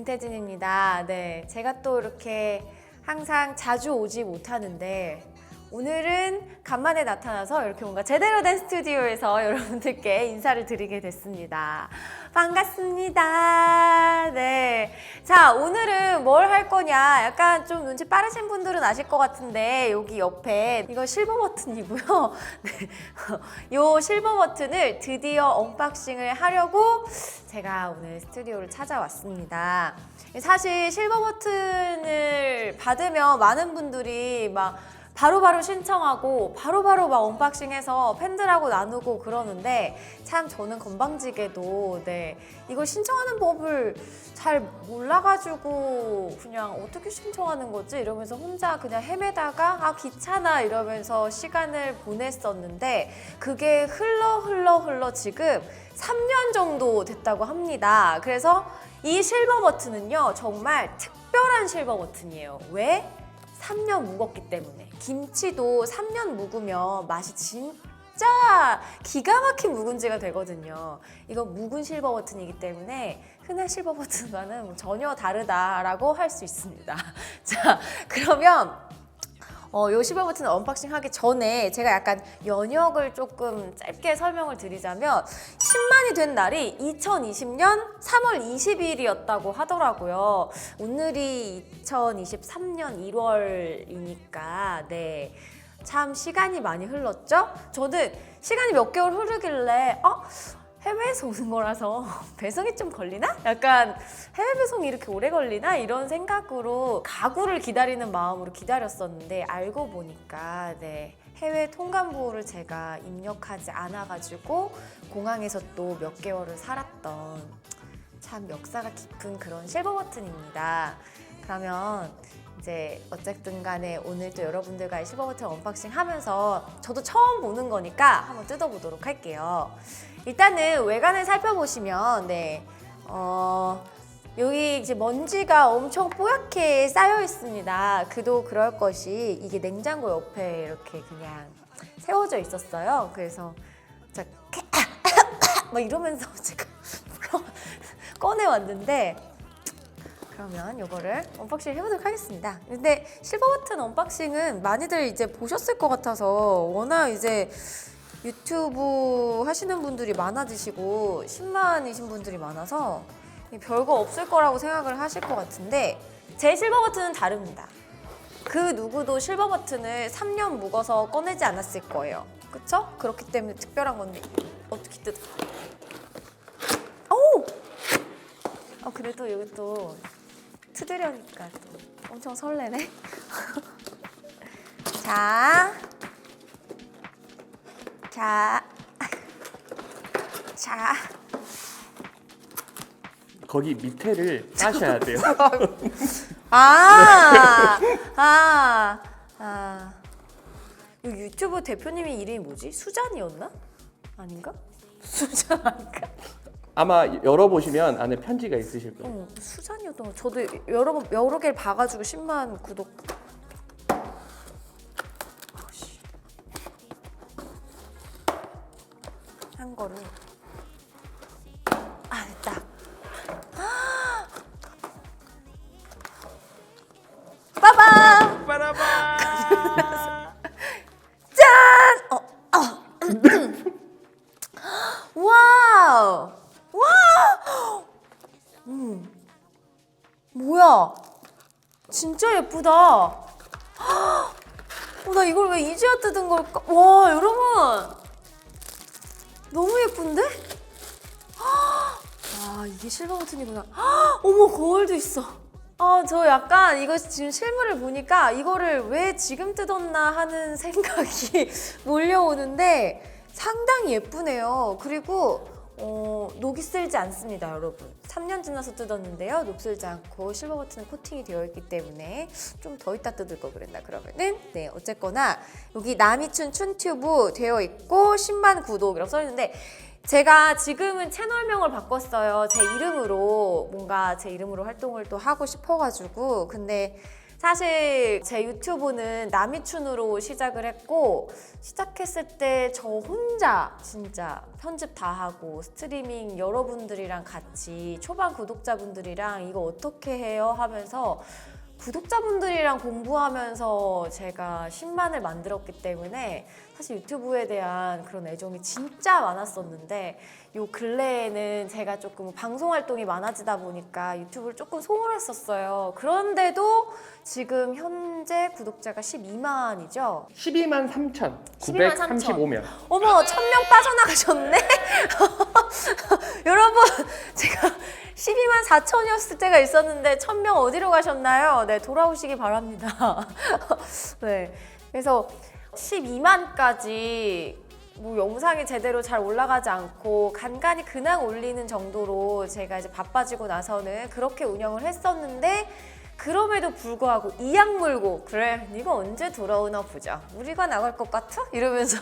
윤태진입니다. 네, 제가 또 이렇게 항상 자주 오지 못하는데 오늘은 간만에 나타나서 이렇게 뭔가 제대로 된 스튜디오에서 여러분들께 인사를 드리게 됐습니다. 반갑습니다. 네. 자, 오늘은 뭘 할 거냐. 약간 좀 눈치 빠르신 분들은 아실 것 같은데, 여기 옆에 이거 실버 버튼이고요. 네. 요 실버 버튼을 드디어 언박싱을 하려고 제가 오늘 스튜디오를 찾아왔습니다. 사실 실버 버튼을 받으면 많은 분들이 막 바로바로 신청하고 바로바로 막 언박싱해서 팬들하고 나누고 그러는데 참 저는 건방지게도 네 이걸 신청하는 법을 잘 몰라가지고 그냥 어떻게 신청하는 거지 이러면서 혼자 그냥 헤매다가 아 귀찮아 이러면서 시간을 보냈었는데 그게 흘러 흘러 흘러 지금 3년 정도 됐다고 합니다. 그래서 이 실버 버튼은요 정말 특별한 실버 버튼이에요. 왜? 3년 묵었기 때문에 김치도 3년 묵으면 맛이 진짜 기가 막힌 묵은지가 되거든요. 이거 묵은 실버 버튼이기 때문에 흔한 실버 버튼과는 뭐 전혀 다르다라고 할 수 있습니다. 자, 그러면 어, 요 실버 버튼 언박싱 하기 전에 제가 약간 연역을 조금 짧게 설명을 드리자면 10만이 된 날이 2020년 3월 20일이었다고 하더라고요. 오늘이 2023년 1월이니까 네. 참 시간이 많이 흘렀죠? 저는 시간이 몇 개월 흐르길래 어? 해외에서 오는 거라서 배송이 좀 걸리나? 약간 해외 배송이 이렇게 오래 걸리나? 이런 생각으로 가구를 기다리는 마음으로 기다렸었는데 알고 보니까 네. 해외 통관부를 제가 입력하지 않아가지고 공항에서 또 몇 개월을 살았던 참 역사가 깊은 그런 실버 버튼입니다. 그러면 이제 어쨌든 간에 오늘 또 여러분들과의 실버 버튼 언박싱 하면서 저도 처음 보는 거니까 한번 뜯어보도록 할게요. 일단은 외관을 살펴보시면 네, 어, 여기 이제 먼지가 엄청 뽀얗게 쌓여 있습니다. 그도 그럴 것이 이게 냉장고 옆에 이렇게 그냥 세워져 있었어요. 그래서 자, 막 이러면서 제가 꺼내 왔는데 그러면 이거를 언박싱 해보도록 하겠습니다. 근데 실버 버튼 언박싱은 많이들 이제 보셨을 것 같아서 워낙 이제 유튜브 하시는 분들이 많아지시고 10만이신 분들이 많아서 별거 없을 거라고 생각을 하실 것 같은데 제 실버 버튼은 다릅니다. 그 누구도 실버 버튼을 3년 묵어서 꺼내지 않았을 거예요. 그쵸? 그렇기 때문에 특별한 건데 어떻게 뜯어? 오! 어, 그래도 여기 또 트드려니까 또 엄청 설레네. 자, 자, 자. 거기 밑에를 따셔야 돼요. 아, 아, 아. 이 유튜브 대표님의 이름이 뭐지? 수잔이었나? 아닌가? 수잔 아닌가? 아마 열어보시면 안에 편지가 있으실 거예요. 어, 수잔이었던 거. 저도 여러 번 여러 개를 봐가지고 10만 구독. 아우씨. 한 거를. 아 됐다. 빠밤. 빠라바. 진짜 예쁘다. 어, 나 이걸 왜 이제야 뜯은 걸까? 와, 여러분! 너무 예쁜데? 아, 이게 실버 버튼이구나. 어머, 거울도 있어. 아, 저 약간 이거 지금 실물을 보니까 이거를 왜 지금 뜯었나 하는 생각이 몰려오는데 상당히 예쁘네요. 그리고 어, 녹이 슬지 않습니다, 여러분. 3년 지나서 뜯었는데요. 녹 슬지 않고 실버 버튼은 코팅이 되어 있기 때문에 좀더 이따 뜯을 거 그랬나 그러면은 네, 어쨌거나 여기 남이춘 춘튜브 되어 있고 10만 구독 이라고 써 있는데 제가 지금은 채널명을 바꿨어요. 제 이름으로 뭔가 제 이름으로 활동을 또 하고 싶어가지고 근데 사실 제 유튜브는 남이춘으로 시작을 했고 시작했을 때 저 혼자 진짜 편집 다 하고 스트리밍 여러분들이랑 같이 초반 구독자분들이랑 이거 어떻게 해요 하면서 구독자분들이랑 공부하면서 제가 10만을 만들었기 때문에 사실 유튜브에 대한 그런 애정이 진짜 많았었는데 요 근래에는 제가 조금 방송 활동이 많아지다 보니까 유튜브를 조금 소홀했었어요. 그런데도 지금 현재 구독자가 12만이죠. 12만 3천 12만 935명. 어머, 천명 빠져나가셨네? 여러분, 제가 12만 4천이었을 때가 있었는데, 천명 어디로 가셨나요? 네, 돌아오시기 바랍니다. 네. 그래서 12만까지 뭐 영상이 제대로 잘 올라가지 않고 간간히 근황 올리는 정도로 제가 이제 바빠지고 나서는 그렇게 운영을 했었는데 그럼에도 불구하고 이악 물고 그래 네가 언제 돌아오나 보자. 우리가 나갈 것 같아? 이러면서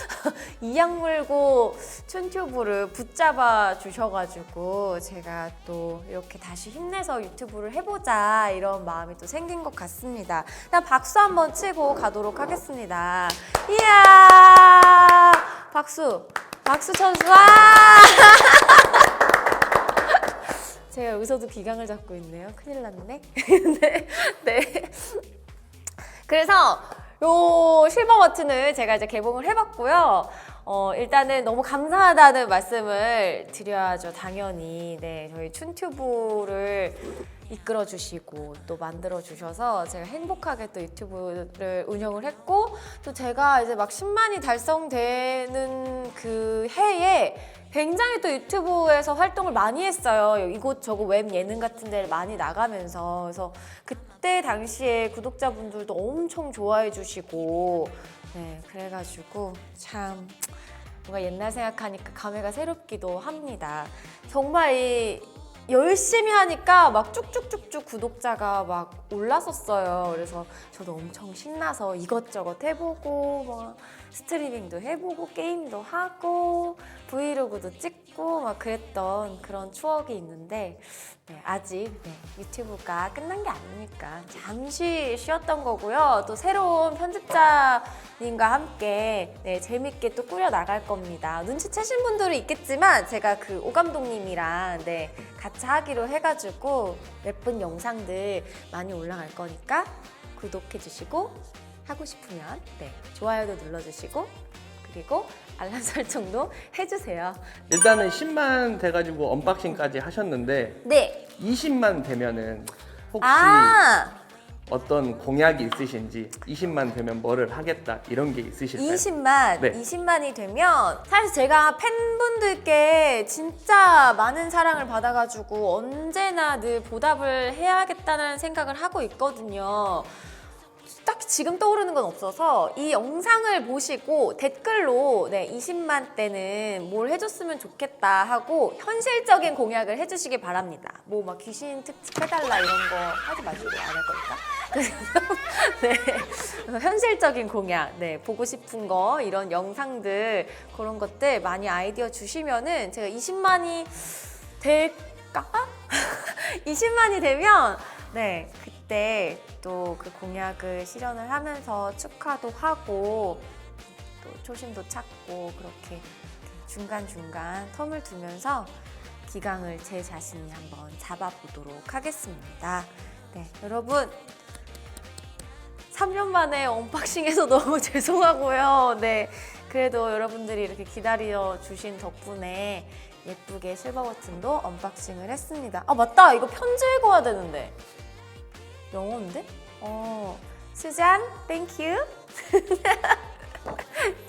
이악 물고 춘튜브를 붙잡아 주셔가지고 제가 또 이렇게 다시 힘내서 유튜브를 해보자 이런 마음이 또 생긴 것 같습니다. 일단 박수 한번 치고 가도록 하겠습니다. 이야! 박수! 박수 천수 와 제가 여기서도 기강을 잡고 있네요. 큰일 났네. 네. 네. 그래서 요 실버 버튼을 제가 이제 개봉을 해봤고요. 어, 일단은 너무 감사하다는 말씀을 드려야죠, 당연히. 네, 저희 춘튜브를 이끌어 주시고 또 만들어 주셔서 제가 행복하게 또 유튜브를 운영을 했고 또 제가 이제 막 10만이 달성되는 그 해에 굉장히 또 유튜브에서 활동을 많이 했어요. 이곳 저곳 웹 예능 같은 데를 많이 나가면서 그래서 그때 당시에 구독자분들도 엄청 좋아해 주시고 네 그래가지고 참 뭔가 옛날 생각하니까 감회가 새롭기도 합니다. 정말 이 열심히 하니까 막 쭉쭉쭉쭉 구독자가 막 올랐었어요. 그래서 저도 엄청 신나서 이것저것 해보고 뭐 스트리밍도 해보고 게임도 하고 브이로그도 찍고 막 그랬던 그런 추억이 있는데 네, 아직 네, 유튜브가 끝난 게 아니니까 잠시 쉬었던 거고요. 또 새로운 편집자님과 함께 네, 재밌게 또 꾸려 나갈 겁니다. 눈치채신 분들은 있겠지만 제가 그 오 감독님이랑 네, 같이 하기로 해가지고 예쁜 영상들 많이 올 라갈 거니까 구독해 주시고 하고 싶으면 네, 좋아요도 눌러주시고 그리고 알람 설정도 해주세요. 일단은 10만 돼가지고 언박싱까지 하셨는데 네. 20만 되면은 혹시 아 어떤 공약이 있으신지 20만 되면 뭐를 하겠다 이런 게 있으실까요? 20만, 네. 20만이 되면 사실 제가 팬분들께 진짜 많은 사랑을 받아가지고 언제나 늘 보답을 해야겠다는 생각을 하고 있거든요. 딱히 지금 떠오르는 건 없어서 이 영상을 보시고 댓글로 네, 20만 때는 뭘 해줬으면 좋겠다 하고 현실적인 공약을 해주시기 바랍니다. 뭐 막 귀신 특집 해달라 이런 거 하지 마시고 안 할 거니까. 네. 현실적인 공약, 네, 보고 싶은 거, 이런 영상들, 그런 것들 많이 아이디어 주시면은 제가 20만이 될까? 20만이 되면, 네, 그때 또 그 공약을 실현을 하면서 축하도 하고, 또 초심도 찾고, 그렇게 중간중간 텀을 두면서 기강을 제 자신이 한번 잡아보도록 하겠습니다. 네, 여러분, 3년 만에 언박싱해서 너무 죄송하고요. 네. 그래도 여러분들이 이렇게 기다려 주신 덕분에 예쁘게 실버 버튼도 언박싱을 했습니다. 아, 맞다. 이거 편지 읽어야 되는데. 영어인데? 어. 수잔, 땡큐.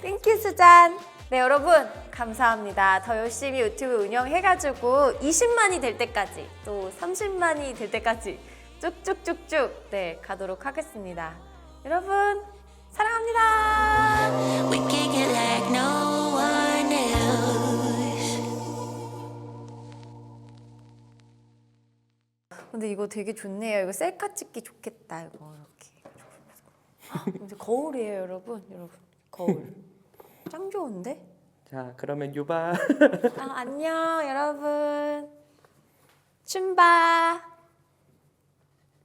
땡큐, 수잔. 네, 여러분. 감사합니다. 더 열심히 유튜브 운영해가지고 20만이 될 때까지, 또 30만이 될 때까지 쭉쭉쭉쭉, 네, 가도록 하겠습니다. 여러분, 사랑합니다. We kick it like no one else. 근데 이거 되게 좋네요. 이거 셀카 찍기 좋겠다. 이거 이렇게. 이제 거울이에요, 여러분. 여러분, 거울. 짱 좋은데? 자 그러면 유바 아, 안녕, 여러분. 춤바.